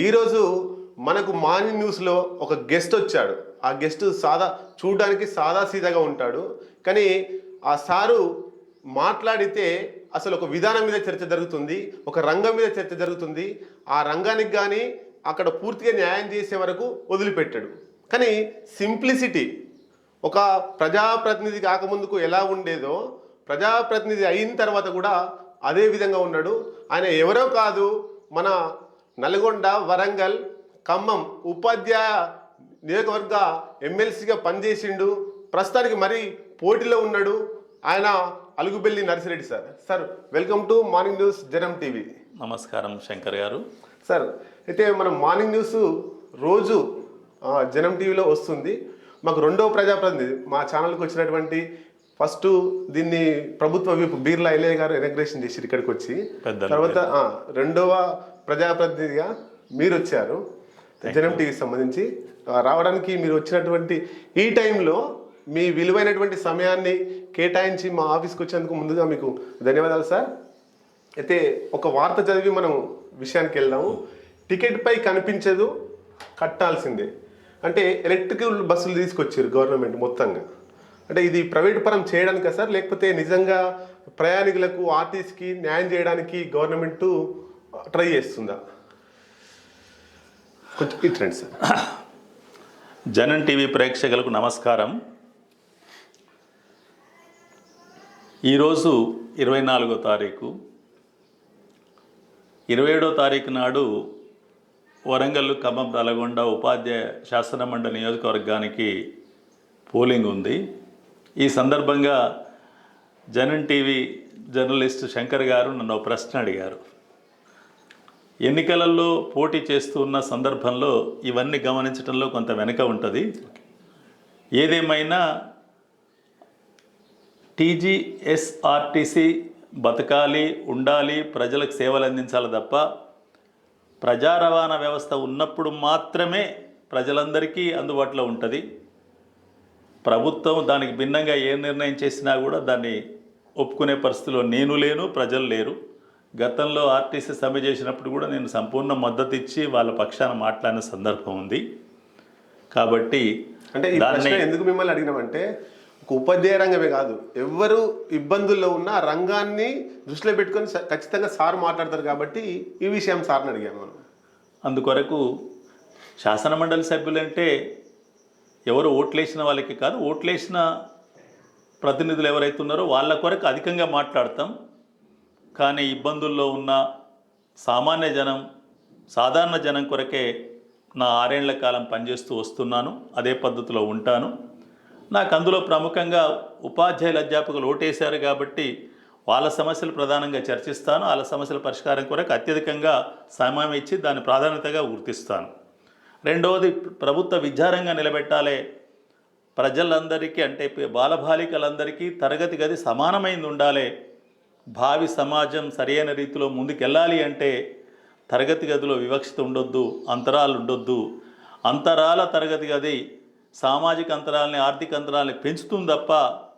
ఈరోజు మనకు మార్నింగ్ న్యూస్లో ఒక గెస్ట్ వచ్చాడు. ఆ గెస్ట్ సాదా చూడడానికి సాదా సీదాగా ఉంటాడు. కానీ ఆ సారు మాట్లాడితే అసలు ఒక విధానం మీద చర్చ జరుగుతుంది ఒక రంగం మీద చర్చ జరుగుతుంది. ఆ రంగానికి కానీ అక్కడ పూర్తిగా న్యాయం చేసే వరకు వదిలిపెట్టాడు. కానీ సింప్లిసిటీ ఒక ప్రజాప్రతినిధి కాకముందుకు ఎలా ఉండేదో ప్రజాప్రతినిధి అయిన తర్వాత కూడా అదే విధంగా ఉన్నాడు. ఆయన ఎవరో కాదు మన నల్గొండ వరంగల్ ఖమ్మం ఉపాధ్యాయ నియోజకవర్గ ఎమ్మెల్సీగా పనిచేసిండు. ప్రస్తుతానికి మరి పోటీలో ఉన్నాడు. ఆయన Alugubelli Narsireddy sir. Sir welcome to morning news Janam TV. నమస్కారం శంకర్ గారు. సార్ అయితే మనం మార్నింగ్ న్యూస్ రోజు జనం టీవీలో వస్తుంది. మాకు రెండవ ప్రజాప్రతినిధి మా ఛానల్కి వచ్చినటువంటి ఫస్ట్ దీన్ని ప్రభుత్వ విప్ బీర్లా ఎల్ఏ గారు ఎనగ్రేషన్ చేసి ఇక్కడికి వచ్చి తర్వాత రెండవ ప్రజాప్రతినిధిగా మీరు వచ్చారు జనం టీవీకి సంబంధించి రావడానికి మీరు వచ్చినటువంటి ఈ టైంలో మీ విలువైనటువంటి సమయాన్ని కేటాయించి మా ఆఫీస్కి వచ్చేందుకు ముందుగా మీకు ధన్యవాదాలు సార్. అయితే ఒక వార్త చదివి మనం విషయానికి వెళ్దాము. టికెట్ పై కనిపించదు కట్టాల్సిందే. అంటే ఎలక్ట్రికల్ బస్సులు తీసుకొచ్చారు గవర్నమెంట్ మొత్తంగా. అంటే ఇది ప్రైవేట్ పరం చేయడానికా సార్? లేకపోతే నిజంగా ప్రయాణికులకు ఆర్టీసీకి న్యాయం చేయడానికి గవర్నమెంట్ ట్రై చేస్తుందా? కొంచెం ఇట్రండి సార్. జనం టీవీ ప్రేక్షకులకు నమస్కారం. ఈరోజు ఇరవై నాలుగో తారీఖు. ఇరవై ఏడో తారీఖు నాడు వరంగల్ ఖమ్మం నల్గొండ ఉపాధ్యాయ శాసనమండలి నియోజకవర్గానికి పోలింగ్ ఉంది. ఈ సందర్భంగా జనం టీవీ జర్నలిస్ట్ శంకర్ గారు నన్ను ఒక ప్రశ్న అడిగారు. ఎన్నికలలో పోటీ చేస్తూ ఉన్న సందర్భంలో ఇవన్నీ గమనించడంలో కొంత వెనక ఉంటుంది. ఏదేమైనా టీజీఎస్ఆర్టీసీ బతకాలి ఉండాలి ప్రజలకు సేవలు అందించాలి తప్ప ప్రజా రవాణా వ్యవస్థ ఉన్నప్పుడు మాత్రమే ప్రజలందరికీ అందుబాటులో ఉంటుంది. ప్రభుత్వం దానికి భిన్నంగా ఏ నిర్ణయం చేసినా కూడా దాన్ని ఒప్పుకునే పరిస్థితిలో నేను లేను ప్రజలు లేరు. గతంలో ఆర్టీసీ సమ్మె చేసినప్పుడు కూడా నేను సంపూర్ణ మద్దతు ఇచ్చి వాళ్ళ పక్షాన మాట్లాడిన సందర్భం ఉంది. కాబట్టి అంటే దాన్ని ఎందుకు మిమ్మల్ని అడిగినామంటే ఒక ఉపాధ్యాయ రంగమే కాదు ఎవరు ఇబ్బందుల్లో ఉన్న ఆ రంగాన్ని దృష్టిలో పెట్టుకొని ఖచ్చితంగా సార్ మాట్లాడతారు కాబట్టి ఈ విషయం సార్ని అడిగాము మనం. అందుకొరకు శాసన మండలి సభ్యులంటే ఎవరు ఓట్లేసిన వాళ్ళకి కాదు ఓట్లేసిన ప్రతినిధులు ఎవరైతే ఉన్నారో వాళ్ళ కొరకు అధికంగా మాట్లాడతాం. కానీ ఇబ్బందుల్లో ఉన్న సామాన్య జనం సాధారణ జనం కొరకే నా ఆరేళ్ళ కాలం పనిచేస్తూ వస్తున్నాను. అదే పద్ధతిలో ఉంటాను. నాకు అందులో ప్రముఖంగా ఉపాధ్యాయులు అధ్యాపకులు ఓటేశారు కాబట్టి వాళ్ళ సమస్యలు ప్రధానంగా చర్చిస్తాను. వాళ్ళ సమస్యల పరిష్కారం కొరకు అత్యధికంగా సమయం ఇచ్చి దాన్ని ప్రాధాన్యతగా గుర్తిస్తాను. రెండవది ప్రభుత్వ విద్యారంగం నిలబెట్టాలే. ప్రజలందరికీ అంటే బాలబాలికలందరికీ తరగతి గది సమానమైంది ఉండాలి. భావి సమాజం సరైన రీతిలో ముందుకెళ్ళాలి అంటే తరగతి గదిలో వివక్షత ఉండొద్దు అంతరాలు ఉండొద్దు. అంతరాల తరగతి గది సామాజిక అంతరాలని ఆర్థిక అంతరాలని పెంచుతుంది తప్ప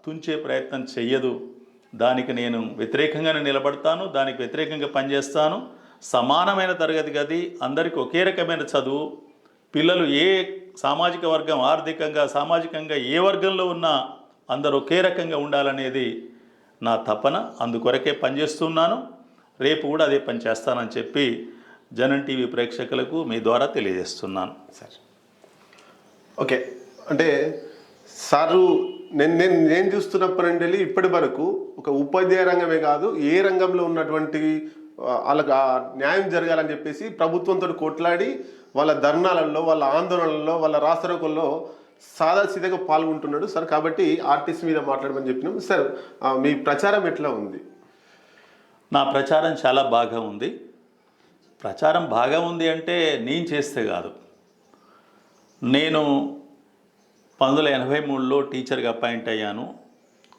తుంచే ప్రయత్నం చెయ్యదు. దానికి నేను వ్యతిరేకంగానే నిలబడతాను దానికి వ్యతిరేకంగా పనిచేస్తాను. సమానమైన తరగతి గది అందరికీ ఒకే రకమైన చదువు. పిల్లలు ఏ సామాజిక వర్గం ఆర్థికంగా సామాజికంగా ఏ వర్గంలో ఉన్నా అందరూ ఒకే రకంగా ఉండాలనేది నా తపన అందుకొరకే పనిచేస్తున్నాను. రేపు కూడా అదే పని చేస్తానని చెప్పి జనం టీవీ ప్రేక్షకులకు మీ ద్వారా తెలియజేస్తున్నాను. సార్. ఓకే. అంటే సారు నేను నేను నేను చూస్తున్నప్పటి నుండి వెళ్ళి ఇప్పటి వరకు ఒక ఉపాధ్యాయ రంగమే కాదు ఏ రంగంలో ఉన్నటువంటి వాళ్ళకి న్యాయం జరగాలని చెప్పేసి ప్రభుత్వంతో కొట్లాడి వాళ్ళ ధర్నాలలో వాళ్ళ ఆందోళనలలో వాళ్ళ రాసరకుల్లో సాదాసీదాగా పాల్గొంటున్నాడు సార్. కాబట్టి ఆర్టిస్ట్ మీద మాట్లాడమని చెప్పినాం. సార్ మీ ప్రచారం ఎట్లా ఉంది? నా ప్రచారం చాలా బాగా ఉంది. ప్రచారం బాగా ఉంది అంటే నేను చేస్తే కాదు. నేను పంతొమ్మిది వందల ఎనభై మూడులో టీచర్గా అపాయింట్ అయ్యాను.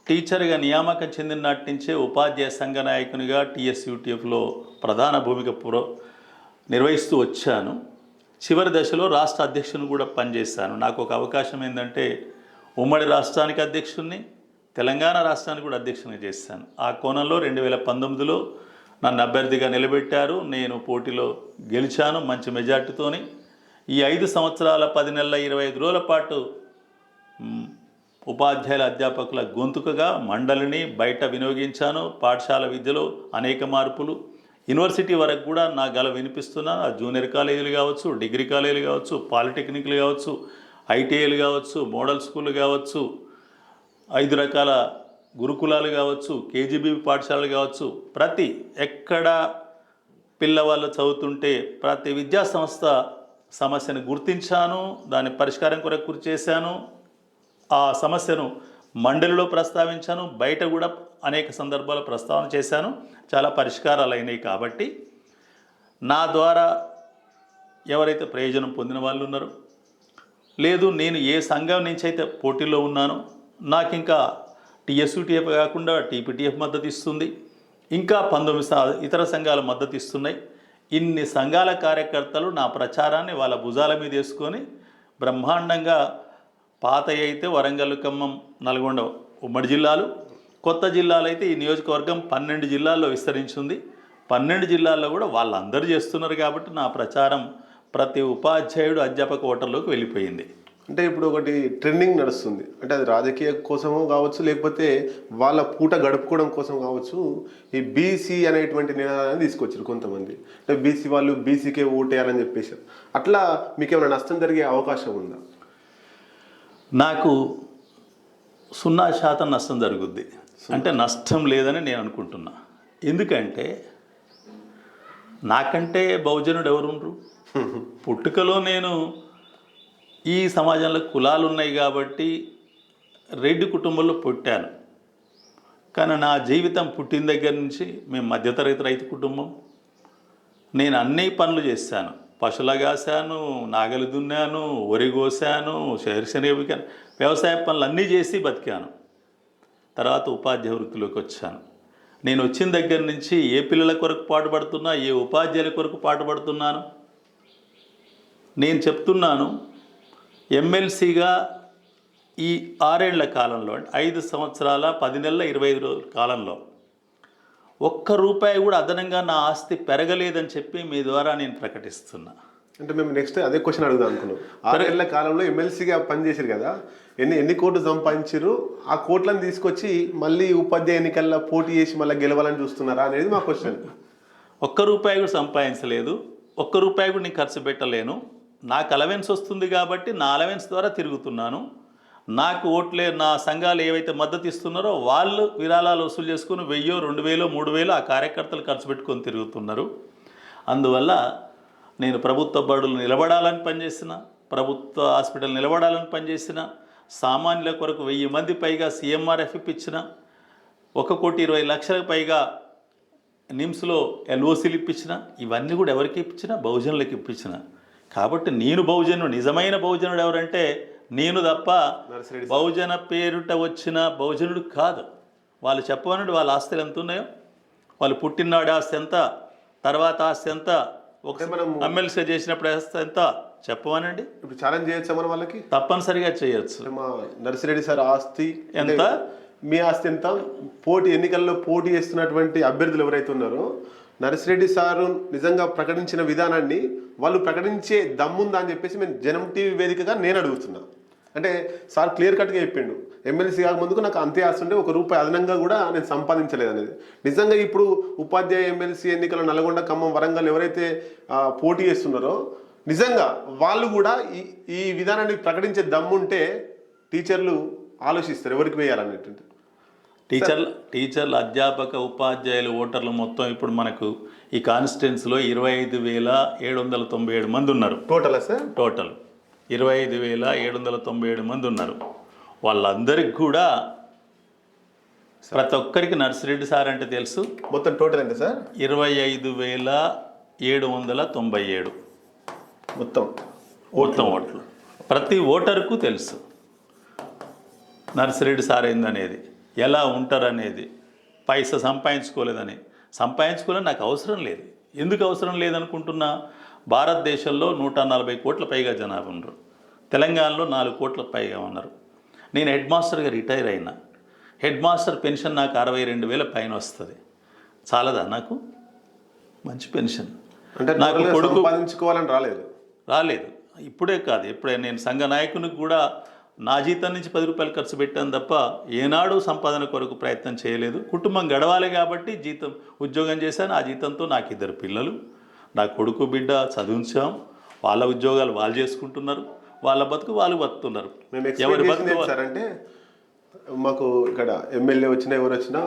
టీచర్గా నియామకం చెందిన నాటి నుంచే ఉపాధ్యాయ సంఘ నాయకునిగా టీఎస్యూటీఎఫ్లో ప్రధాన భూమిక పురో నిర్వహిస్తూ వచ్చాను. చివరి దశలో రాష్ట్ర అధ్యక్షుని కూడా పనిచేస్తాను. నాకు ఒక అవకాశం ఏంటంటే ఉమ్మడి రాష్ట్రానికి అధ్యక్షుడిని తెలంగాణ రాష్ట్రానికి కూడా అధ్యక్షుని చేస్తాను. ఆ కోణంలో రెండు వేల పంతొమ్మిదిలో నన్ను అభ్యర్థిగా నిలబెట్టారు. నేను పోటీలో గెలిచాను మంచి మెజార్టీతోని. ఈ ఐదు సంవత్సరాల పది నెలల ఇరవై ఐదు రోజుల పాటు ఉపాధ్యాయుల అధ్యాపకుల గొంతుకగా మండలిని బయట వినియోగించాను. పాఠశాల విద్యలో అనేక మార్పులు యూనివర్సిటీ వరకు కూడా నా గల వినిపిస్తున్నాను ఆ జూనియర్ కాలేజీలు కావచ్చు డిగ్రీ కాలేజీలు కావచ్చు పాలిటెక్నిక్లు కావచ్చు ఐటీఐలు కావచ్చు మోడల్ స్కూల్ కావచ్చు ఐదు రకాల గురుకులాలు కావచ్చు కేజీబీ పాఠశాలలు కావచ్చు. ప్రతి ఎక్కడ పిల్లవాళ్ళు చదువుతుంటే ప్రతి విద్యా సంస్థ సమస్యను గుర్తించాను దాని పరిష్కారం కొరకు కృషి చేశాను ఆ సమస్యను మండలిలో ప్రస్తావించాను బయట కూడా అనేక సందర్భాలు ప్రస్తావన చేశాను. చాలా పరిష్కారాలు అయినాయి కాబట్టి నా ద్వారా ఎవరైతే ప్రయోజనం పొందిన వాళ్ళు ఉన్నారో లేదు నేను ఏ సంఘం నుంచి అయితే పోటీలో ఉన్నానో నాకు ఇంకా టీఎస్యూటీఎఫ్ కాకుండా టీపీటీఎఫ్ మద్దతు ఇస్తుంది. ఇంకా పంతొమ్మిది ఇతర సంఘాలు మద్దతు ఇస్తున్నాయి. ఇన్ని సంఘాల కార్యకర్తలు నా ప్రచారాన్ని వాళ్ళ భుజాల మీద వేసుకొని బ్రహ్మాండంగా పాత అయితే వరంగల్ ఖమ్మం నల్గొండ ఉమ్మడి జిల్లాలు కొత్త జిల్లాలు అయితే ఈ నియోజకవర్గం పన్నెండు జిల్లాల్లో విస్తరించింది. పన్నెండు జిల్లాల్లో కూడా వాళ్ళందరూ చేస్తున్నారు కాబట్టి నా ప్రచారం ప్రతి ఉపాధ్యాయుడు అధ్యాపక ఓటర్లోకి వెళ్ళిపోయింది. అంటే ఇప్పుడు ఒకటి ట్రెండింగ్ నడుస్తుంది. అంటే అది రాజకీయ కోసమో కావచ్చు లేకపోతే వాళ్ళ పూట గడుపుకోవడం కోసం కావచ్చు ఈ బీసీ అనేటువంటి నినాదాన్ని తీసుకొచ్చారు కొంతమంది. అంటే బీసీ వాళ్ళు బీసీకే ఓటేయాలని చెప్పేసి అట్లా మీకు ఏమైనా నష్టం జరిగే అవకాశం ఉందా? నాకు సున్నా శాతం నష్టం జరుగుద్ది. అంటే నష్టం లేదని నేను అనుకుంటున్నా. ఎందుకంటే నాకంటే బహుజనుడు ఎవరుండ్రు? పుట్టుకలో నేను ఈ సమాజంలో కులాలు ఉన్నాయి కాబట్టి రెడ్డి కుటుంబంలో పుట్టాను. కానీ నా జీవితం పుట్టిన దగ్గర నుంచి మేము మధ్యతరగతి రైతు కుటుంబం. నేను అన్ని పనులు చేశాను. పశువుల కాశాను నాగలి దున్నాను వరి కోసాను శరీరశనగ వ్యవసాయ పనులు అన్నీ చేసి బతికాను. తర్వాత ఉపాధ్యాయ వృత్తిలోకి వచ్చాను. నేను వచ్చిన దగ్గర నుంచి ఏ పిల్లల కొరకు పాటుపడుతున్నా ఏ ఉపాధ్యాయుల కొరకు పాటుపడుతున్నాను నేను చెప్తున్నాను ఎమ్మెల్సీగా ఈ ఆరేళ్ళ కాలంలో అంటే ఐదు సంవత్సరాల పది నెలల ఇరవై ఐదు రోజుల కాలంలో ఒక్క రూపాయి కూడా అదనంగా నా ఆస్తి పెరగలేదని చెప్పి మీ ద్వారా నేను ప్రకటిస్తున్నా. అంటే మేము నెక్స్ట్ అదే క్వశ్చన్ అడుగుదాం అనుకున్నాం. ఆరేళ్ళ కాలంలో ఎమ్మెల్సీగా పనిచేసారు కదా ఎన్ని ఎన్ని కోట్లు సంపాదించారు ఆ కోట్లను తీసుకొచ్చి మళ్ళీ ఉపాధ్యాయ ఎన్నికల్లో పోటీ చేసి మళ్ళీ గెలవాలని చూస్తున్నారా అనేది మా క్వశ్చన్. ఒక్క రూపాయి కూడా సంపాదించలేదు. ఒక్క రూపాయి కూడా నేను ఖర్చు పెట్టలేను. నాకు అలవెన్స్ వస్తుంది కాబట్టి నా అలవెన్స్ ద్వారా తిరుగుతున్నాను. నాకు ఓట్లే నా సంఘాలు ఏవైతే మద్దతు ఇస్తున్నారో వాళ్ళు విరాళాలు వసూలు చేసుకుని వెయ్యో రెండు వేలో మూడు వేలు ఆ కార్యకర్తలు ఖర్చు పెట్టుకొని తిరుగుతున్నారు. అందువల్ల నేను ప్రభుత్వ బడులు నిలబడాలని పనిచేసిన ప్రభుత్వ హాస్పిటల్ నిలబడాలని పనిచేసిన సామాన్యుల కొరకు వెయ్యి మంది పైగా సీఎంఆర్ఎఫ్ ఇప్పించిన ఒక కోటి ఇరవై లక్షలకు పైగా నిమ్స్లో ఎల్ఓసీలు ఇప్పించిన ఇవన్నీ కూడా ఎవరికి ఇప్పించిన? బహుజనులకు ఇప్పించిన. కాబట్టి నేను బహుజనుడు నిజమైన బహుజనుడు ఎవరంటే నేను తప్ప బహుజన పేరుట వచ్చిన బహుజనుడు కాదు. వాళ్ళు చెప్పమనండి వాళ్ళ ఆస్తులు ఎంత ఉన్నాయో? వాళ్ళు పుట్టినాడు ఆస్తి ఎంత? తర్వాత ఆస్తి ఎంత? ఒక ఎమ్మెల్సీ చేసినప్పుడు ఆస్తి ఎంత? చెప్పమనండి ఇప్పుడు ఛాలెంజ్ చేయొచ్చా మన వాళ్ళకి? తప్పనిసరిగా చేయొచ్చు. మా నర్సిరెడ్డి సార్ ఆస్తి ఎంత? మీ ఆస్తి ఎంత? పోటీ ఎన్నికల్లో పోటీ చేస్తున్నటువంటి అభ్యర్థులు ఎవరైతే ఉన్నారో నర్సిరెడ్డి సారు నిజంగా ప్రకటించిన విధానాన్ని వాళ్ళు ప్రకటించే దమ్ముందా అని చెప్పేసి మేము జనం టీవీ వేదికగా నేను అడుగుతున్నా. అంటే సార్ క్లియర్ కట్గా చెప్పిండు. ఎమ్మెల్సీ కాకముందుకు నాకు అంతే ఆస్తి ఉంటే ఒక రూపాయి అదనంగా కూడా నేను సంపాదించలేదు అనేది నిజంగా ఇప్పుడు ఉపాధ్యాయ ఎమ్మెల్సీ ఎన్నికల నల్గొండ ఖమ్మం వరంగల్ ఎవరైతే పోటీ చేస్తున్నారో నిజంగా వాళ్ళు కూడా ఈ ఈ విధానాన్ని ప్రకటించే దమ్ముంటే టీచర్లు ఆలోచిస్తారు ఎవరికి వేయాలనేటువంటి. టీచర్లు టీచర్లు అధ్యాపక ఉపాధ్యాయులు ఓటర్లు మొత్తం ఇప్పుడు మనకు ఈ కాన్స్టిట్యున్సీలో ఇరవై ఐదు వేల ఏడు వందల తొంభై ఏడు మంది ఉన్నారు. టోటలా సార్? టోటల్ ఇరవై ఐదు వేల ఏడు వందల తొంభై ఏడు మంది ఉన్నారు. వాళ్ళందరికీ కూడా ప్రతి ఒక్కరికి నర్సిరెడ్డి సార్ అంటే తెలుసు. మొత్తం టోటల్ ఎంత సార్? ఇరవై ఐదు వేల ఏడు వందల తొంభై ఏడు మొత్తం మొత్తం ఓట్లు. ప్రతి ఓటర్కు తెలుసు. నర్సిరెడ్డి సార్ ఏందనేది? ఎలా ఉంటారనేది? పైసా సంపాదించుకోలేదని. సంపాదించుకోలేని నాకు అవసరం లేదు. ఎందుకు అవసరం లేదనుకుంటున్నా? భారతదేశంలో నూట నలభై కోట్ల పైగా జనాభా ఉన్నారు. తెలంగాణలో నాలుగు కోట్ల పైగా ఉన్నారు. నేను హెడ్ మాస్టర్గా రిటైర్ అయినా. హెడ్ మాస్టర్ పెన్షన్ నాకు అరవై రెండు వేల పైన వస్తుంది. చాలదా నాకు? మంచి పెన్షన్. అంటే నాకు కొడుకు- రాలేదు. రాలేదు. ఇప్పుడే కాదు ఇప్పుడే నేను సంఘ నాయకునికి కూడా నా జీతం నుంచి పది రూపాయలు ఖర్చు పెట్టాను తప్ప ఏనాడు సంపాదన కొరకు ప్రయత్నం చేయలేదు. కుటుంబం గడవాలి కాబట్టి జీతం ఉద్యోగం చేశాను. ఆ జీతంతో నాకు ఇద్దరు పిల్లలు నా కొడుకు బిడ్డ చదివించాం. వాళ్ళ ఉద్యోగాలు వాళ్ళు చేసుకుంటున్నారు. వాళ్ళ బతుకు వాళ్ళు బతుకుతున్నారు. మేము ఎవరి ఎక్స్పెక్ట్ బతుకు చేసింది సార్ అంటే మాకు ఇక్కడ ఎమ్మెల్యే వచ్చినా ఎవరు వచ్చినా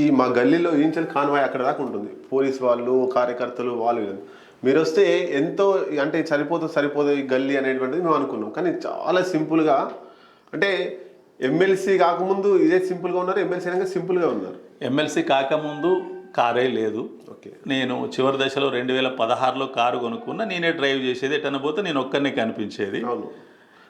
ఈ మా గల్లీలో ఈంచల్ కాన్వాయ్ అక్కడ దాకా ఉంటుంది. పోలీస్ వాళ్ళు కార్యకర్తలు వీళ్ళు. మీరు వస్తే ఎంతో అంటే సరిపోదు సరిపోదు ఈ గల్లీ అనేటువంటిది మేము అనుకున్నాం. కానీ చాలా సింపుల్గా అంటే ఎమ్మెల్సీ కాకముందు ఇదే సింపుల్గా ఉన్నారు ఎమ్మెల్సీ అయినాక సింపుల్గా ఉన్నారు. ఎమ్మెల్సీ కాకముందు కారే లేదు. ఓకే. నేను చివరి దశలో రెండు వేల పదహారులో కారు కొనుక్కున్నా నేనే డ్రైవ్ చేసేది ఎటన్నా పోతే నేను ఒక్కరినే కనిపించేది. అవును.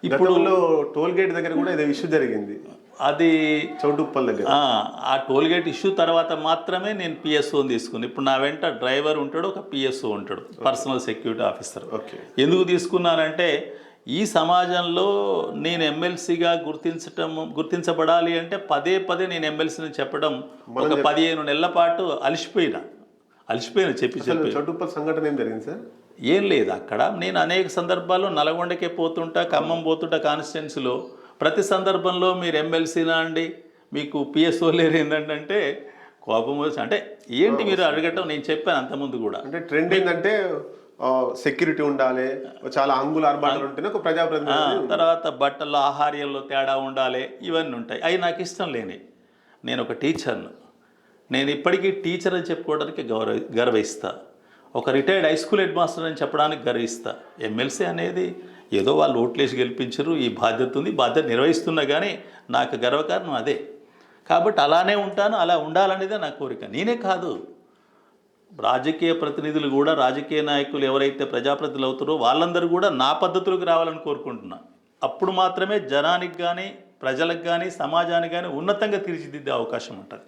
ఇప్పుడు- టోల్ గేట్ దగ్గర కూడా ఏదో ఇష్యూ జరిగింది. అది చౌటుప్పల్ దగ్గర. ఆ, టోల్గేట్ ఇష్యూ తర్వాత మాత్రమే నేను పిఎస్ఓని తీసుకుని ఇప్పుడు నా వెంట డ్రైవర్ ఉంటాడు ఒక పిఎస్ఓ ఉంటాడు పర్సనల్ సెక్యూరిటీ ఆఫీసర్. ఓకే. ఎందుకు తీసుకున్నానంటే ఈ సమాజంలో నేను ఎమ్మెల్సీగా గుర్తించటం గుర్తించబడాలి అంటే పదే పదే నేను ఎమ్మెల్సీని చెప్పడం ఒక పదిహేను నెలల పాటు అలసిపోయినా. అలసిపోయినా చెప్పి చెప్పి. చౌటుప్పల్ సంఘటన ఏం జరిగింది సార్? ఏం లేదు అక్కడ. నేను అనేక సందర్భాల్లో నల్గొండకే పోతుంటా ఖమ్మం పోతుంటా కాన్స్టిట్యున్సీలో. ప్రతి సందర్భంలో మీరు ఎమ్మెల్సీనా అండి? మీకు పిఎస్ఓ లేరు ఏంటంటే కోపం వచ్చి అంటే ఏంటి మీరు అడగటం? నేను చెప్పాను అంతకుముందు కూడా. అంటే ట్రెండ్ ఏంటంటే సెక్యూరిటీ ఉండాలి చాలా అంగుల ఆర్భాటాలు ఉంటేనే ఒక ప్రజాప్రతినిధి తర్వాత బట్టల్లో ఆహార్యంలో తేడా ఉండాలి ఇవన్నీ ఉంటాయి. అవి నాకు ఇష్టం లేని నేను ఒక టీచర్ను. నేను ఇప్పటికీ టీచర్ అని చెప్పుకోవడానికి గౌరవ గర్విస్తా. ఒక retired high school head master అని చెప్పడానికి గర్విస్తా. ఎమ్మెల్సీ అనేది ఏదో వాళ్ళు ఓట్లేసి గెలిపించరు ఈ బాధ్యత ఉంది బాధ్యత నిర్వహిస్తున్నా కానీ నాకు గర్వకారణం అదే. కాబట్టి అలానే ఉంటాను అలా ఉండాలనేదే నా కోరిక. నేనే కాదు. రాజకీయ ప్రతినిధులు కూడా రాజకీయ నాయకులు ఎవరైతే ప్రజాప్రతినిధులు అవుతారో వాళ్ళందరూ కూడా నా పద్ధతులకు రావాలని కోరుకుంటున్నా. అప్పుడు మాత్రమే జనానికి కానీ ప్రజలకు కానీ సమాజానికి కానీ ఉన్నతంగా తీర్చిదిద్దే అవకాశం ఉంటుంది.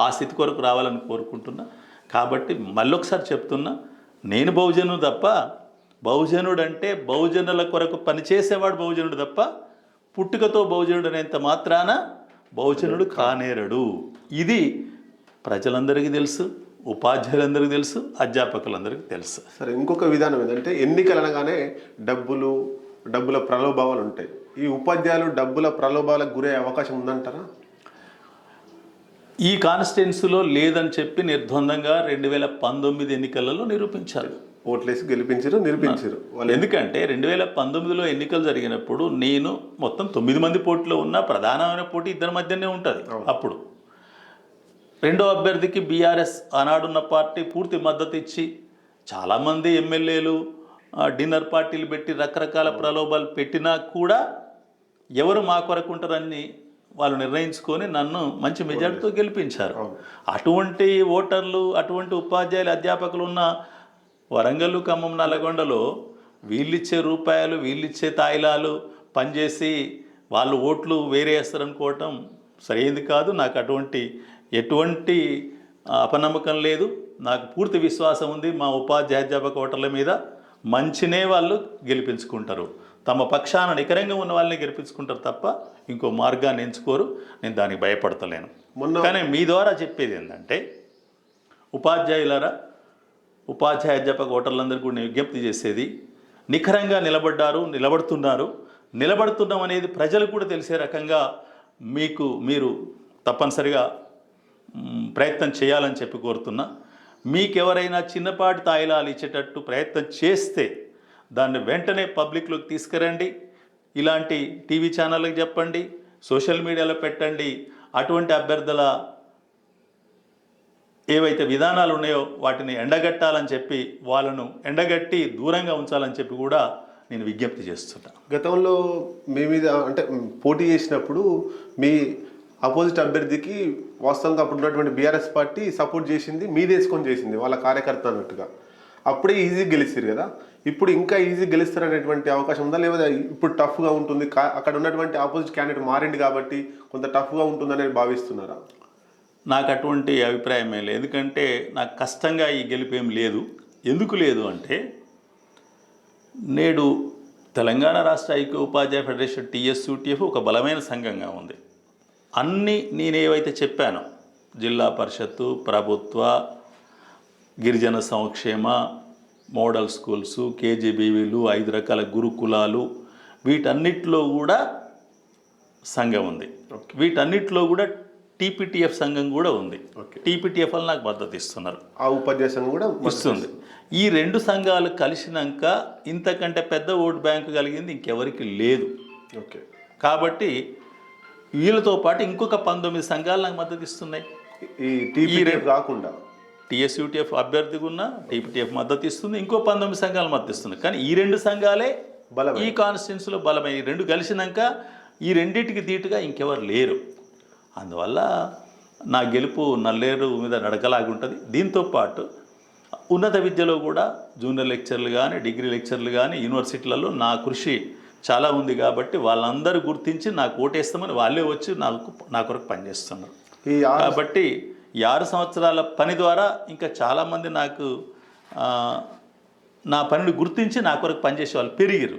ఆ స్థితి కొరకు రావాలని కోరుకుంటున్నా. కాబట్టి మళ్ళొకసారి చెప్తున్నా నేను బహుజను తప్ప బహుజనుడు అంటే బహుజనుల కొరకు పనిచేసేవాడు బహుజనుడు తప్ప పుట్టుకతో బహుజనుడు అనేంత మాత్రాన బహుజనుడు కానేరడు. ఇది ప్రజలందరికీ తెలుసు ఉపాధ్యాయులందరికీ తెలుసు అధ్యాపకులందరికీ తెలుసు. సరే ఇంకొక విధానం ఏంటంటే ఎన్నికలు అనగానే డబ్బులు డబ్బుల ప్రలోభావాలు ఉంటాయి. ఈ ఉపాధ్యాయులు డబ్బుల ప్రలోభాలకు గురయ్యే అవకాశం ఉందంటారా? ఈ కాన్స్టిట్యున్సీలో లేదని చెప్పి నిర్ద్వందంగా రెండు వేల పంతొమ్మిది ఎన్నికలలో నిరూపించారు. ఓట్లేసి గెలిపించారు నిరూపించారు వాళ్ళు ఎందుకంటే రెండు వేల పంతొమ్మిదిలో ఎన్నికలు జరిగినప్పుడు నేను మొత్తం తొమ్మిది మంది పోటీలో ఉన్న ప్రధానమైన పోటీ ఇద్దరి మధ్యనే ఉంటుంది అప్పుడు. రెండో అభ్యర్థికి బీఆర్ఎస్ ఆనాడున్న పార్టీ పూర్తి మద్దతు ఇచ్చి చాలామంది ఎమ్మెల్యేలు డిన్నర్ పార్టీలు పెట్టి రకరకాల ప్రలోభాలు పెట్టినా కూడా ఎవరు మా కొరకు ఉంటారని వాళ్ళు నిర్ణయించుకొని నన్ను మంచి మెజార్టీతో గెలిపించారు. అటువంటి ఓటర్లు అటువంటి ఉపాధ్యాయులు అధ్యాపకులు ఉన్న వరంగల్ ఖమ్మం నల్లగొండలో వీళ్ళిచ్చే రూపాయలు వీళ్ళిచ్చే తాయిలాలు పనిచేసి వాళ్ళు ఓట్లు వేరే వేస్తారనుకోవటం సరైనది కాదు. నాకు అటువంటి ఎటువంటి అపనమ్మకం లేదు. నాకు పూర్తి విశ్వాసం ఉంది. మా ఉపాధ్యాయ అధ్యాపక ఓటర్ల మీద మంచినే వాళ్ళు గెలిపించుకుంటారు. తమ పక్షాన నికరంగా ఉన్న వాళ్ళని గెలిపించుకుంటారు తప్ప ఇంకో మార్గాన్ని ఎంచుకోరు. నేను దానికి భయపడతలేను. కానీ మీ ద్వారా చెప్పేది ఏంటంటే ఉపాధ్యాయులారా ఉపాధ్యాయ అధ్యాపక ఓటర్లందరికీ కూడా నేను విజ్ఞప్తి చేసేది నిఖరంగా నిలబడ్డారు నిలబడుతున్నారు. నిలబడుతున్నాం అనేది ప్రజలు కూడా తెలిసే రకంగా మీకు మీరు తప్పనిసరిగా ప్రయత్నం చేయాలని చెప్పి కోరుతున్నా. మీకెవరైనా చిన్నపాటి తాయిలాలు ఇచ్చేటట్టు ప్రయత్నం చేస్తే దాన్ని వెంటనే పబ్లిక్లోకి తీసుకురండి. ఇలాంటి టీవీ ఛానళ్ళకి చెప్పండి సోషల్ మీడియాలో పెట్టండి. అటువంటి అభ్యర్థుల ఏవైతే విధానాలు ఉన్నాయో వాటిని ఎండగట్టాలని చెప్పి వాళ్ళను ఎండగట్టి దూరంగా ఉంచాలని చెప్పి కూడా నేను విజ్ఞప్తి చేస్తున్నా. గతంలో మీ మీద అంటే పోటీ చేసినప్పుడు మీ అపోజిట్ అభ్యర్థికి వాస్తవంగా అప్పుడు ఉన్నటువంటి బీఆర్ఎస్ పార్టీ సపోర్ట్ చేసింది మీదేసుకొని చేసింది వాళ్ళ కార్యకర్త అన్నట్టుగా. అప్పుడే ఈజీ గెలిచారు కదా. ఇప్పుడు ఇంకా ఈజీ గెలుస్తారనేటువంటి అవకాశం ఉందా? లేదా ఇప్పుడు టఫ్గా ఉంటుంది కా- అక్కడ ఉన్నటువంటి ఆపోజిట్ క్యాండిడేట్ మారింది కాబట్టి కొంత టఫ్గా ఉంటుందని భావిస్తున్నారా? నాకు అటువంటి అభిప్రాయమే లేదు. ఎందుకంటే నాకు కష్టంగా ఈ గెలుపు ఏం లేదు. ఎందుకు లేదు అంటే నేడు తెలంగాణ రాష్ట్ర ఐక్య ఉపాధ్యాయ ఫెడరేషన్ టీఎస్యూటీఎఫ్ ఒక బలమైన సంఘంగా ఉంది. అన్ని నేనేవైతే చెప్పానో జిల్లా పరిషత్తు ప్రభుత్వ గిరిజన సంక్షేమ మోడల్ స్కూల్స్ కేజీబీవీలు ఐదు రకాల గురుకులాలు వీటన్నిటిలో కూడా సంఘం ఉంది. వీటన్నిటిలో కూడా టీపీటీఎఫ్ సంఘం కూడా ఉంది. టీపీటీఎఫ్ వాళ్ళు నాకు మద్దతు ఇస్తున్నారు. ఆ ఉపాధ్యాయ సంఘం కూడా ఇస్తుంది. ఈ రెండు సంఘాలు కలిసినాక ఇంతకంటే పెద్ద ఓటు బ్యాంకు కలిగింది ఇంకెవరికి లేదు. ఓకే. కాబట్టి వీళ్ళతో పాటు ఇంకొక పంతొమ్మిది సంఘాలు నాకు మద్దతు ఇస్తున్నాయి. ఈ కాకుండా టీఎస్యూటీఎఫ్ అభ్యర్థిగా ఉన్న టీపీటీఎఫ్ మద్దతు ఇస్తుంది ఇంకో పంతొమ్మిది సంఘాలు మద్దతు ఇస్తుంది. కానీ ఈ రెండు సంఘాలే బలమే. ఈ కాన్స్టిట్యున్సీలో బలమైన ఈ రెండు కలిసినాక ఈ రెండింటికి దీటుగా ఇంకెవరు లేరు. అందువల్ల నా గెలుపు నల్లేరు మీద నడకలాగుంటుంది. దీంతో పాటు ఉన్నత విద్యలో కూడా జూనియర్ లెక్చర్లు కానీ డిగ్రీ లెక్చర్లు కానీ యూనివర్సిటీలలో నా కృషి చాలా ఉంది కాబట్టి వాళ్ళందరూ గుర్తించి నాకు ఓటేస్తామని వాళ్ళే వచ్చి నాకు నా కొరకు పనిచేస్తున్నారు. కాబట్టి ఈ ఆరు సంవత్సరాల పని ద్వారా ఇంకా చాలామంది నాకు నా పనిని గుర్తించి నా కొరకు పనిచేసే వాళ్ళు పెరిగిరు.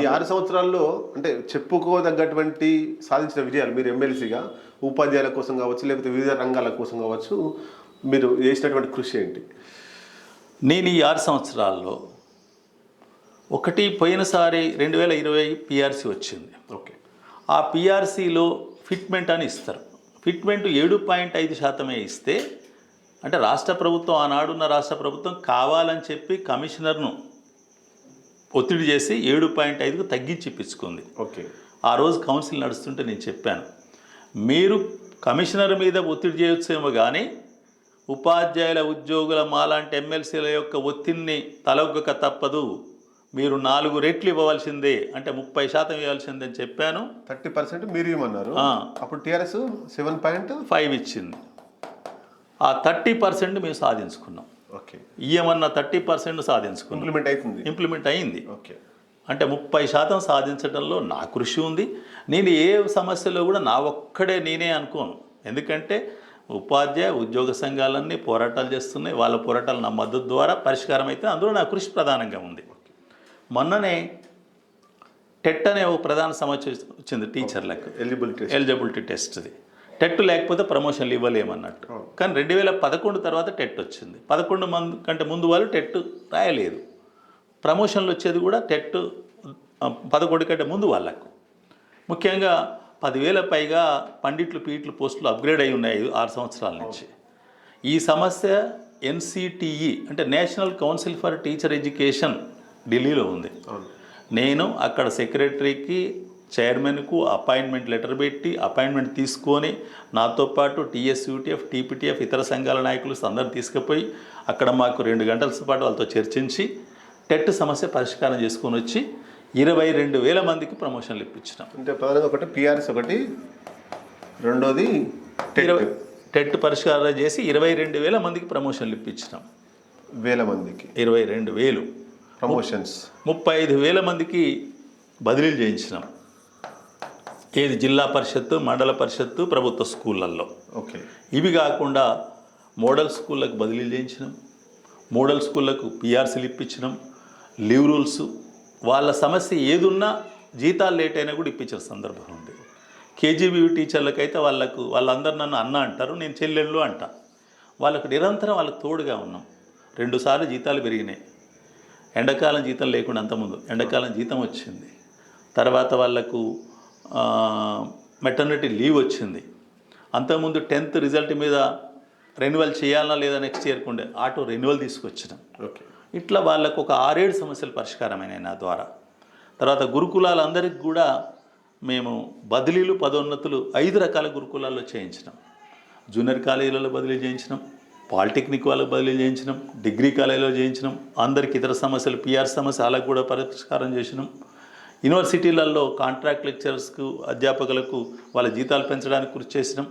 ఈ ఆరు సంవత్సరాల్లో అంటే చెప్పుకోదగ్గటువంటి సాధించిన విజయాలు మీరు ఎమ్మెల్సీగా ఉపాధ్యాయుల కోసం కావచ్చు లేకపోతే వివిధ రంగాల కోసం కావచ్చు మీరు చేసినటువంటి కృషి ఏంటి? నేను ఈ ఆరు సంవత్సరాల్లో ఒకటి పోయినసారి రెండు వేల ఇరవై పిఆర్సీ వచ్చింది. ఓకే. ఆ పిఆర్సీలో ఫిట్మెంట్ అని ఇస్తారు. ఫిట్మెంట్ ఏడు పాయింట్ ఐదు శాతమే ఇస్తే అంటే రాష్ట్ర ప్రభుత్వం ఆనాడున్న రాష్ట్ర ప్రభుత్వం కావాలని చెప్పి కమిషనర్ను ఒత్తిడి చేసి ఏడు పాయింట్ ఐదుకు తగ్గించి ఇప్పించుకుంది. ఓకే. ఆ రోజు కౌన్సిల్ నడుస్తుంటే నేను చెప్పాను. మీరు కమిషనర్ మీద ఒత్తిడి చేయొచ్చేమో కానీ ఉపాధ్యాయుల ఉద్యోగుల మాలాంటి ఎమ్మెల్సీల యొక్క ఒత్తిడిని తలొగ్గక తప్పదు. మీరు నాలుగు రెట్లు ఇవ్వవలసిందే అంటే ముప్పై శాతం ఇవ్వాల్సిందే అని చెప్పాను. థర్టీ పర్సెంట్ మీరు ఇవ్వమన్నారు. అప్పుడు టీఆర్ఎస్ సెవెన్ పాయింట్ ఫైవ్ ఇచ్చింది. ఆ థర్టీ పర్సెంట్ మేము సాధించుకున్నాం. ఓకే. ఇయ్యమన్న థర్టీ పర్సెంట్ సాధించుకున్నాం. ఇంప్లిమెంట్ అవుతుంది ఇంప్లిమెంట్ అయింది. ఓకే. అంటే ముప్పై శాతం సాధించడంలో నా కృషి ఉంది. నేను ఏ సమస్యలో కూడా నా ఒక్కడే నేనే అనుకోను. ఎందుకంటే ఉపాధ్యాయ ఉద్యోగ సంఘాలన్నీ పోరాటాలు చేస్తున్నాయి. వాళ్ళ పోరాటాలు నా మద్దతు ద్వారా పరిష్కారం అయితే అందులో నా కృషి ప్రధానంగా ఉంది. మొన్ననే టెట్ అనే ఒక ప్రధాన సమస్య వచ్చింది టీచర్లకు. ఎలిజిబిలిటీ ఎలిజిబిలిటీ టెస్ట్ది టెట్ లేకపోతే ప్రమోషన్లు ఇవ్వలేమన్నట్టు. కానీ రెండు వేల పదకొండు తర్వాత టెట్ వచ్చింది. పదకొండు మంది కంటే ముందు వాళ్ళు టెట్ రాయలేదు. ప్రమోషన్లు వచ్చేది కూడా టెట్ పదకొండు కంటే ముందు వాళ్ళకు. ముఖ్యంగా పదివేల పైగా పండిట్లు పీట్లు పోస్టులు అప్గ్రేడ్ అయి ఉన్నాయి ఐదు- ఆరు సంవత్సరాల నుంచి. ఈ సమస్య ఎన్సిటిఈ అంటే national council for teacher education ఢిల్లీలో ఉంది. నేను అక్కడ సెక్రటరీకి చైర్మన్కు అపాయింట్మెంట్ లెటర్ పెట్టి అపాయింట్మెంట్ తీసుకొని నాతో పాటు టీఎస్యూటీఎఫ్ టీపీటీఎఫ్ ఇతర సంఘాల నాయకులు అందరు తీసుకుపోయి అక్కడ మాకు రెండు గంటల పాటు వాళ్ళతో చర్చించి టెట్ సమస్య పరిష్కారం చేసుకొని వచ్చి ఇరవై రెండు వేల మందికి ప్రమోషన్లు ఇప్పించినాం. అంటే ప్రధానంగా ఒకటి పిఆర్ఎస్ ఒకటి రెండోది టెట్. ఇరవై టెట్ పరిష్కారం చేసి ఇరవై రెండు వేల మందికి ప్రమోషన్లు ఇప్పించినాం. వేల మందికి. ఇరవై రెండు వేలు. ప్రమోషన్స్. ముప్పై ఐదు వేల మందికి బదిలీలు చేయించినాం. ఏది జిల్లా పరిషత్తు మండల పరిషత్తు ప్రభుత్వ స్కూళ్ళల్లో. ఓకే. ఇవి కాకుండా మోడల్ స్కూళ్ళకు బదిలీలు చేయించినాం. మోడల్ స్కూళ్ళకు పిఆర్సీలు ఇప్పించినాం. లీవ్ రూల్స్ వాళ్ళ సమస్య ఏదున్నా జీతాలు లేట్ అయినా కూడా ఇప్పించిన సందర్భం ఉంది. కేజీబీ టీచర్లకైతే వాళ్ళకు వాళ్ళందరూ నన్ను అన్న అంటారు నేను చెల్లెళ్ళు అంట. వాళ్ళకు నిరంతరం వాళ్ళకు తోడుగా ఉన్నాం. రెండుసార్లు జీతాలు పెరిగినాయి. ఎండాకాలం జీతం లేకుండా అంతకుముందు ఎండాకాలం జీతం వచ్చింది. తర్వాత వాళ్ళకు మెటర్నిటీ లీవ్ వచ్చింది. అంతకుముందు టెన్త్ రిజల్ట్ మీద రెన్యువల్ చేయాలా లేదా నెక్స్ట్ ఇయర్కి ఉండే ఆటో రెన్యువల్ తీసుకొచ్చినాం. ఓకే. ఇట్లా వాళ్ళకు ఒక ఆరేడు సమస్యలు పరిష్కారమైనాయి నా ద్వారా. తర్వాత గురుకులాలందరికీ కూడా మేము బదిలీలు పదోన్నతులు ఐదు రకాల గురుకులాల్లో చేయించినాం. జూనియర్ కాలేజీలలో బదిలీ చేయించినాం పాలిటెక్నిక్ వాళ్ళకి బదిలీ చేయించినాం డిగ్రీ కాలేజీలో చేయించినాం అందరికి ఇతర సమస్యలు పిఆర్ సమస్య అలా కూడా పరిష్కారం చేసినాం. యూనివర్సిటీలలో కాంట్రాక్ట్ లెక్చరర్స్కు అధ్యాపకులకు వాళ్ళ జీతాలు పెంచడానికి కృషి చేసినాం.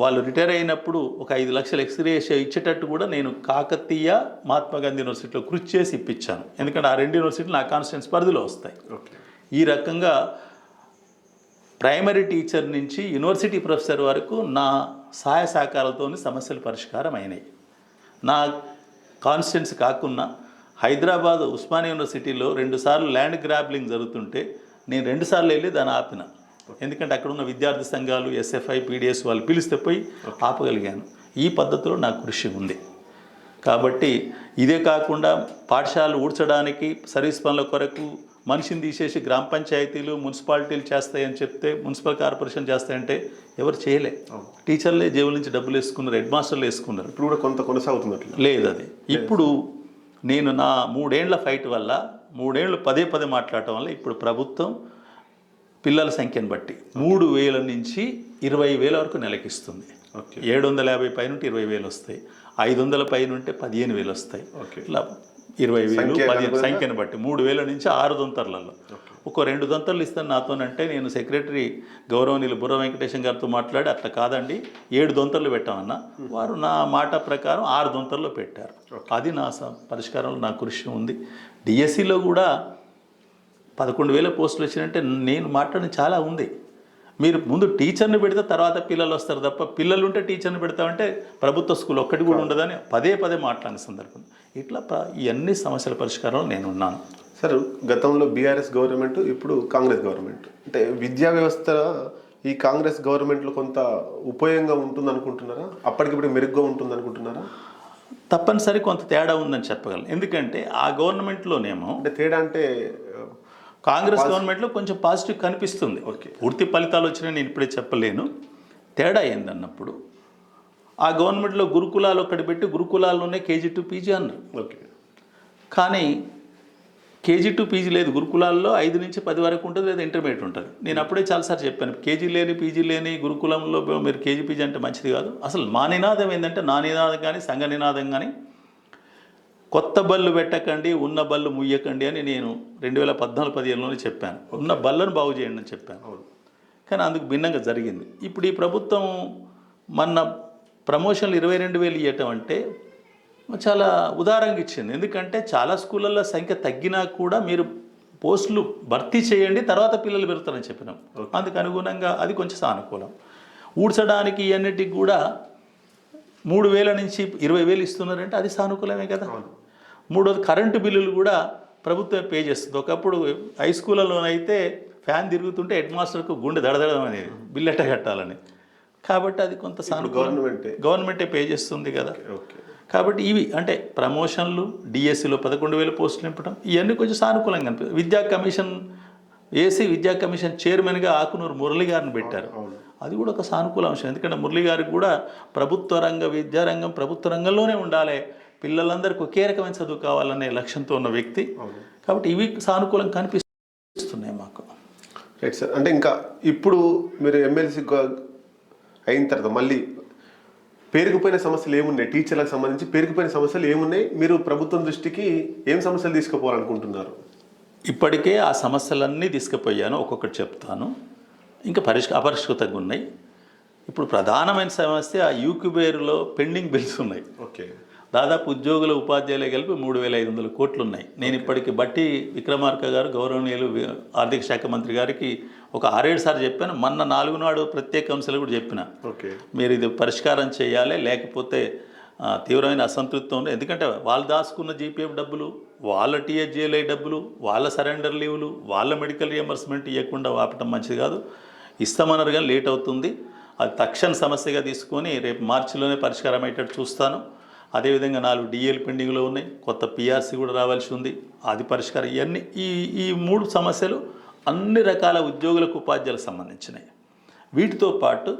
వాళ్ళు రిటైర్ అయినప్పుడు ఒక ఐదు లక్షలు ఎక్స్రేషియా ఇచ్చేటట్టు కూడా నేను కాకతీయ మహాత్మా గాంధీ యూనివర్సిటీలో కృషి చేసి ఇప్పించాను. ఎందుకంటే ఆ రెండు యూనివర్సిటీలు నా కాన్స్టిట్యూన్స్ పరిధిలో వస్తాయి. ఈ రకంగా ప్రైమరీ టీచర్ నుంచి యూనివర్సిటీ ప్రొఫెసర్ వరకు నా సహాయ సహకారాలతో సమస్యలు పరిష్కారం అయినాయి. నా కాన్స్టిట్యున్సీ కాకుండా హైదరాబాద్ ఉస్మానియా యూనివర్సిటీలో రెండుసార్లు ల్యాండ్ గ్రాబ్లింగ్ జరుగుతుంటే నేను రెండుసార్లు వెళ్ళి దాన్ని ఆపిన. ఎందుకంటే అక్కడ ఉన్న విద్యార్థి సంఘాలు ఎస్ఎఫ్ఐ పీడిఎస్ వాళ్ళు పిలిస్తే పోయి ఆపగలిగాను. ఈ పద్ధతిలో నా కృషి ఉంది. కాబట్టి ఇదే కాకుండా పాఠశాలలు ఊడ్చడానికి సర్వీస్ పనుల కొరకు మనిషిని తీసేసి గ్రామ పంచాయతీలు మున్సిపాలిటీలు చేస్తాయని చెప్తే మున్సిపల్ కార్పొరేషన్ చేస్తాయంటే ఎవరు చేయలే. టీచర్లే జేబుల నుంచి డబ్బులు వేసుకున్నారు హెడ్ మాస్టర్లు వేసుకున్నారు. ఇప్పుడు కూడా కొంత కొనసాగుతుంది అట్లా లేదు అది. ఇప్పుడు నేను నా మూడేండ్ల ఫైట్ వల్ల మూడేళ్ళు పదే పదే మాట్లాడటం వల్ల ఇప్పుడు ప్రభుత్వం పిల్లల సంఖ్యను బట్టి మూడు వేల నుంచి ఇరవై వేల వరకు నెలకిస్తుంది. ఓకే. ఏడు వందల యాభై పైన ఉంటే ఇరవై వేలు వస్తాయి. ఐదు వందల పైన ఉంటే పదిహేను వేలు వస్తాయి. ఓకే. ఇట్లా ఇరవై వేలు పదిహేను? సంఖ్యను బట్టి మూడు వేల నుంచి ఆరు దొంతర్లలో. ఒక రెండు దొంతర్లు ఇస్తాను నాతోనంటే నేను సెక్రటరీ గౌరవనీయులు బుర్ర వెంకటేశం గారితో మాట్లాడి అట్లా కాదండి ఏడు దొంతర్లు పెట్టామన్నా. వారు నా మాట ప్రకారం ఆరు దొంతర్లు పెట్టారు. అది నా పరిష్కారంలో నా కృషి ఉంది. డిఎస్సిలో కూడా పదకొండు వేల పోస్టులు వచ్చినంటే నేను మాట్లాడిన చాలా ఉంది. మీరు ముందు టీచర్ని పెడితే తర్వాత పిల్లలు వస్తారు తప్ప పిల్లలు ఉంటే టీచర్ని పెడతామంటే ప్రభుత్వ స్కూల్ ఒక్కటి కూడా ఉండదని పదే పదే మాట్లాడిన సందర్భం. ఇట్లా అన్ని సమస్యల పరిష్కారంలో నేను ఉన్నాను. సార్ గతంలో బీఆర్ఎస్ గవర్నమెంట్ ఇప్పుడు కాంగ్రెస్ గవర్నమెంట్. అంటే విద్యా వ్యవస్థ ఈ కాంగ్రెస్ గవర్నమెంట్లో కొంత ఉపయోగంగా ఉంటుంది అనుకుంటున్నారా అప్పటికిప్పుడు మెరుగ్గా ఉంటుంది అనుకుంటున్నారా తప్పనిసరి కొంత తేడా ఉందని చెప్పగలను. ఎందుకంటే ఆ గవర్నమెంట్లోనేమో అంటే తేడా అంటే కాంగ్రెస్ గవర్నమెంట్లో కొంచెం పాజిటివ్ కనిపిస్తుంది. ఓకే. పూర్తి ఫలితాలు వచ్చినా నేను ఇప్పుడే చెప్పలేను. తేడా ఏందన్నప్పుడు ఆ గవర్నమెంట్లో గురుకులాలు ఒకటి పెట్టి గురుకులాల్లోనే కేజీ టు పీజీ అన్నారు. ఓకే. కానీ కేజీ టు పీజీ లేదు గురుకులాల్లో ఐదు నుంచి పది వరకు ఉంటుంది లేదా ఇంటర్మీడియట్ ఉంటుంది. నేను అప్పుడే చాలాసార్లు చెప్పాను కేజీ లేని పీజీ లేని గురుకులంలో మీరు కేజీ పీజీ అంటే మంచిది కాదు. అసలు మా నినాదం ఏంటంటే నా నినాదం కానీ సంఘ నినాదం కానీ కొత్త బళ్ళు పెట్టకండి ఉన్న బళ్ళు ముయ్యకండి అని నేను రెండు వేల పద్నాలుగు పదిహేనులోనే చెప్పాను. ఉన్న బళ్ళను బాగు చేయండి అని చెప్పాను. అవును. కానీ అందుకు భిన్నంగా జరిగింది. ఇప్పుడు ఈ ప్రభుత్వం మొన్న ప్రమోషన్లు ఇరవై రెండు వేలు ఇవ్వటం అంటే చాలా ఉదారంగా ఇచ్చింది. ఎందుకంటే చాలా స్కూళ్ళల్లో సంఖ్య తగ్గినా కూడా మీరు పోస్టులు భర్తీ చేయండి తర్వాత పిల్లలు పెడతారని చెప్పినాం. అందుకు అనుగుణంగా అది కొంచెం సానుకూలం. ఊడ్చడానికి ఇవన్నిటికి కూడా మూడు వేల నుంచి ఇరవై వేలు ఇస్తున్నారంటే అది సానుకూలమే కదా. మూడోది కరెంటు బిల్లులు కూడా ప్రభుత్వం పే చేస్తుంది. ఒకప్పుడు హై స్కూళ్ళలోనైతే ఫ్యాన్ తిరుగుతుంటే హెడ్ మాస్టర్కు గుండె దడదడడం అనేది బిల్లు ఎట్ట కట్టాలని. కాబట్టి అది కొంత గవర్నమెంటే. గవర్నమెంటే పే చేస్తుంది కదా. ఓకే కాబట్టి ఇవి అంటే ప్రమోషన్లు డిఎస్సిలో పదకొండు వేల పోస్టులు నింపడం ఇవన్నీ కొంచెం సానుకూలంగా అనిపిస్తుంది. విద్యా కమిషన్ ఏసీ విద్యా కమిషన్ చైర్మన్గా ఆకునూరు మురళి గారిని పెట్టారు. అది కూడా ఒక సానుకూల అంశం. ఎందుకంటే మురళి గారికి కూడా ప్రభుత్వ రంగ విద్యారంగం ప్రభుత్వ రంగంలోనే ఉండాలి. పిల్లలందరికీ ఒకే రకమైన చదువు కావాలనే లక్ష్యంతో ఉన్న వ్యక్తి. కాబట్టి ఇవి సానుకూలం కనిపిస్తున్నాయి మాకు. Right sir. అంటే ఇంకా ఇప్పుడు మీరు ఎమ్మెల్సీ అయిన తర్వాత మళ్ళీ పేరుకుపోయిన సమస్యలు ఏమున్నాయి? టీచర్లకు సంబంధించి పేరుకుపోయిన సమస్యలు ఏమున్నాయి? మీరు ప్రభుత్వం దృష్టికి ఏం సమస్యలు తీసుకుపోవాలనుకుంటున్నారు? ఇప్పటికే ఆ సమస్యలన్నీ తీసుకుపోయాను. ఒక్కొక్కటి చెప్తాను. ఇంకా పరిష్క అపరిష్కృతంగా ఉన్నాయి. ఇప్పుడు ప్రధానమైన సమస్య ఆ యూక్యుబేరులో పెండింగ్ బిల్స్ ఉన్నాయి. ఓకే. దాదాపు ఉద్యోగుల ఉపాధ్యాయులు కలిపి మూడు వేల ఐదు వందల కోట్లు ఉన్నాయి నేను ఇప్పటికి బట్టి విక్రమార్క గారు గౌరవనీయులు ఆర్థిక శాఖ మంత్రి గారికి ఒక ఆరేడు సార్లు చెప్పాను. మొన్న నాలుగు నాడు ప్రత్యేక అంశాలు కూడా చెప్పిన. ఓకే. మీరు ఇది పరిష్కారం చేయాలి లేకపోతే తీవ్రమైన అసంతృప్తి. ఉంది ఎందుకంటే వాళ్ళు దాచుకున్న జీపీఎఫ్ డబ్బులు వాళ్ళ టీఎస్జేఎల్ఐ డబ్బులు వాళ్ళ సరెండర్ లీవులు వాళ్ళ మెడికల్ రియంబర్స్మెంట్ ఇవ్వకుండా ఆపటం మంచిది కాదు. ఇస్తామన్నారు కానీ లేట్ అవుతుంది. అది తక్షణ సమస్యగా తీసుకొని రేపు మార్చిలోనే పరిష్కారం అయ్యేటట్టు చూస్తాను. అదేవిధంగా నాలుగు డిఎల్ పెండింగ్లో ఉన్నాయి. కొత్త పిఆర్సీ కూడా రావాల్సి ఉంది. అది పరిష్కారం ఇవన్నీ ఈ ఈ మూడు సమస్యలు అన్ని రకాల ఉద్యోగులకు ఉపాధ్యాయులకు సంబంధించినవి వీటితో పాటు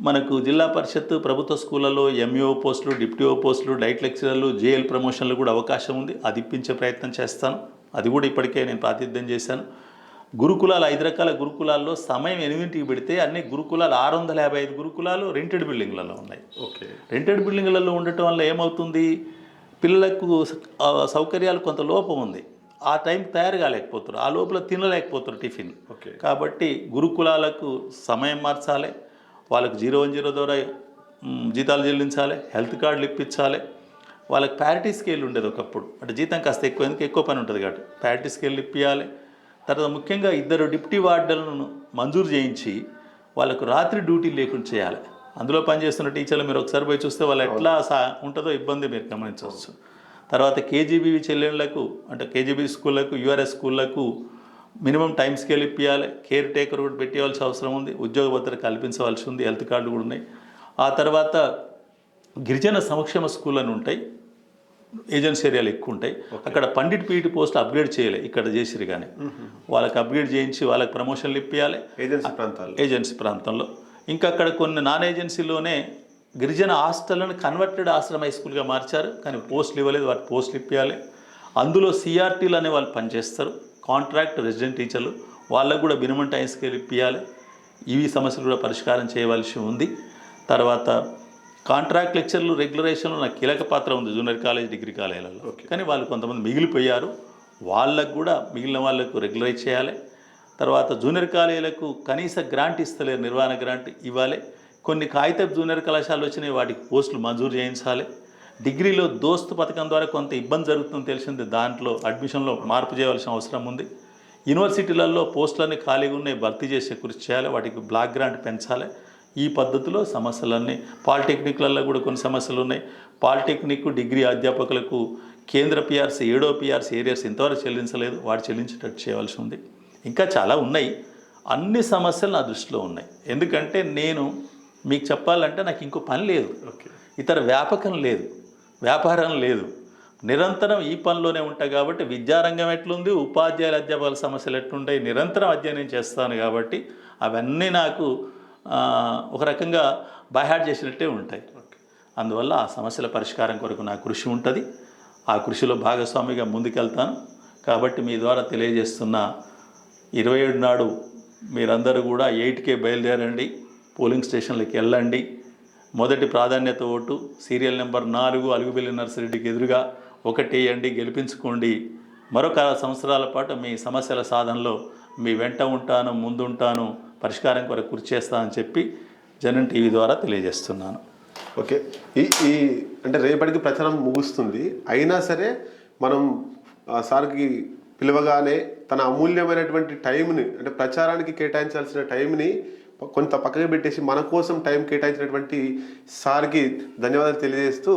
మనకు జిల్లా పరిషత్ ప్రభుత్వ స్కూళ్ళలో ఎంఈఓ పోస్టులు డిప్యూఓ పోస్టులు డైట్ లెక్చరర్లు జేఎల్ ప్రమోషన్లు కూడా అవకాశం ఉంది. అది ఇప్పించే ప్రయత్నం చేస్తాను. అది కూడా ఇప్పటికే నేను ప్రాతినిధ్యం చేశాను. గురుకులాలు ఐదు రకాల గురుకులాల్లో సమయం ఎనిమిదింటికి పెడితే అన్ని గురుకులాలు ఆరు వందల యాభై ఐదు గురుకులాలు రెంటెడ్ బిల్డింగ్లలో ఉన్నాయి. ఓకే. రెంటెడ్ బిల్డింగ్లలో ఉండటం వల్ల ఏమవుతుంది? పిల్లలకు సౌకర్యాలు కొంత లోపం ఉంది. ఆ టైం తయారు కాలేకపోతారు. ఆ లోపల తినలేకపోతారు టిఫిన్. ఓకే. కాబట్టి గురుకులాలకు సమయం మార్చాలి. వాళ్ళకు జీరో వన్ జీరో ద్వారా జీతాలు చెల్లించాలి. హెల్త్ కార్డులు ఇప్పించాలి. వాళ్ళకి ప్యారిటీ స్కేల్ ఉండేది ఒకప్పుడు. అంటే జీతం కాస్త ఎక్కువ ఎందుకు? ఎక్కువ పని ఉంటుంది కాబట్టి. ప్యారిటీ స్కేల్ ఇప్పించాలి తర్వాత ముఖ్యంగా ఇద్దరు డిప్టీ వార్డులను మంజూరు చేయించి వాళ్ళకు రాత్రి డ్యూటీ లేకుండా చేయాలి. అందులో పనిచేస్తున్న టీచర్లు మీరు ఒకసారి పోయి చూస్తే వాళ్ళు ఎట్లా సా ఉంటుందో ఇబ్బంది మీరు గమనించవచ్చు. తర్వాత కేజీబీవి చెల్లెళ్ళకు అంటే కేజీబీ స్కూళ్ళకు యూఆర్ఎస్ స్కూళ్ళకు మినిమం టైం స్కేల్ ఇప్పించాలి కేర్ టేకర్ కూడా పెట్టేవాల్సిన అవసరం ఉంది. ఉద్యోగ భద్రత కల్పించవలసి ఉంది. హెల్త్ కార్డు కూడా ఉన్నాయి. ఆ తర్వాత గిరిజన సంక్షేమ స్కూల్ అని ఉంటాయి. ఏజెన్సీ ఏరియాలు ఎక్కువ ఉంటాయి అక్కడ పండిట్ పీఈటీ పోస్ట్ అప్గ్రేడ్ చేయలే ఇక్కడ చేసిరు కానీ వాళ్ళకి అప్గ్రేడ్ చేయించి వాళ్ళకి ప్రమోషన్లు ఇప్పించాలి ఏజెన్సీ ప్రాంతాల్లో. ఏజెన్సీ ప్రాంతంలో. ఇంకా అక్కడ కొన్ని నాన్ ఏజెన్సీలోనే గిరిజన హాస్టళ్ళను కన్వర్టెడ్ ఆశ్రమ హై స్కూల్గా మార్చారు కానీ పోస్టులు ఇవ్వలేదు వాటి పోస్టులు ఇప్పించాలి అందులో సిఆర్టీలు అనే వాళ్ళు పనిచేస్తారు కాంట్రాక్ట్ రెసిడెంట్ టీచర్లు వాళ్ళకు కూడా మినిమం టైం స్కేల్ ఇప్పించాలి ఇవి సమస్యలు కూడా పరిష్కారం చేయవలసి ఉంది. తర్వాత కాంట్రాక్ట్ లెక్చర్లు రెగ్యులరేషన్లో నాకు కీలక పాత్ర ఉంది జూనియర్ కాలేజ్ డిగ్రీ కాలేజీలలో. కానీ వాళ్ళు కొంతమంది మిగిలిపోయారు. వాళ్ళకు కూడా మిగిలిన వాళ్ళకు రెగ్యులరైజ్ చేయాలి. తర్వాత జూనియర్ కాలేజీలకు కనీస గ్రాంట్ ఇస్తలేరు నిర్వహణ గ్రాంట్ ఇవ్వాలి. కొన్ని కాగితపు జూనియర్ కళాశాలలు వచ్చినాయి వాటికి పోస్టులు మంజూరు చేయించాలి. డిగ్రీలో దోస్తు పథకం ద్వారా కొంత ఇబ్బంది జరుగుతుందని తెలిసింది. దాంట్లో అడ్మిషన్లో మార్పు చేయవలసిన అవసరం ఉంది. యూనివర్సిటీలలో పోస్టులన్నీ ఖాళీగా ఉన్నాయి భర్తీ చేసే కృషి చేయాలి. వాటికి బ్లాక్ గ్రాంట్ పెంచాలి. ఈ పద్ధతిలో సమస్యలన్నీ పాలిటెక్నిక్లలో కూడా కొన్ని సమస్యలు ఉన్నాయి పాలిటెక్నిక్ డిగ్రీ అధ్యాపకులకు కేంద్ర పిఆర్సీ ఏడో పిఆర్సీ ఏరియాస్ ఇంతవరకు చెల్లించలేదు. వాటి చెల్లించేటట్టు చేయవలసి ఉంది. ఇంకా చాలా ఉన్నాయి. అన్ని సమస్యలు నా దృష్టిలో ఉన్నాయి. ఎందుకంటే నేను మీకు చెప్పాలంటే నాకు ఇంకో పని లేదు. ఓకే. ఇతర వ్యాపకం లేదు. వ్యాపారం లేదు. నిరంతరం ఈ పనిలోనే ఉంటాయి కాబట్టి విద్యారంగం ఎట్లుంది? ఉపాధ్యాయుల అధ్యాపకుల సమస్యలు ఎట్లుంటాయి? నిరంతరం అధ్యయనం చేస్తాను కాబట్టి అవన్నీ నాకు ఒక రకంగా బైహార్ట్ చేసినట్టే ఉంటాయి. అందువల్ల ఆ సమస్యల పరిష్కారం కొరకు నా కృషి ఉంటుంది. ఆ కృషిలో భాగస్వామిగా ముందుకెళ్తాను. కాబట్టి మీ ద్వారా తెలియజేస్తున్న ఇరవై ఏడు నాడు మీరందరూ కూడా ఎయిట్కే బయలుదేరండి. పోలింగ్ స్టేషన్లకు వెళ్ళండి. మొదటి ప్రాధాన్యత ఓటు సీరియల్ నెంబర్ నాలుగు అలుగుబెల్లి నర్సిరెడ్డికి ఎదురుగా ఒకటి వేయండి గెలిపించుకోండి. మరొక సంవత్సరాల పాటు మీ సమస్యల సాధనలో మీ వెంట ఉంటాను ముందుంటాను. పరిష్కారం కొరకు కృషి చేస్తామని చెప్పి జనం టీవీ ద్వారా తెలియజేస్తున్నాను. ఓకే. ఈ ఈ అంటే రేపటికి ప్రచారం ముగుస్తుంది. అయినా సరే మనం సార్కి పిలవగానే తన అమూల్యమైనటువంటి టైంని అంటే ప్రచారానికి కేటాయించాల్సిన టైంని కొంత పక్కకు పెట్టేసి మన కోసం టైం కేటాయించినటువంటి సార్కి ధన్యవాదాలు తెలియజేస్తూ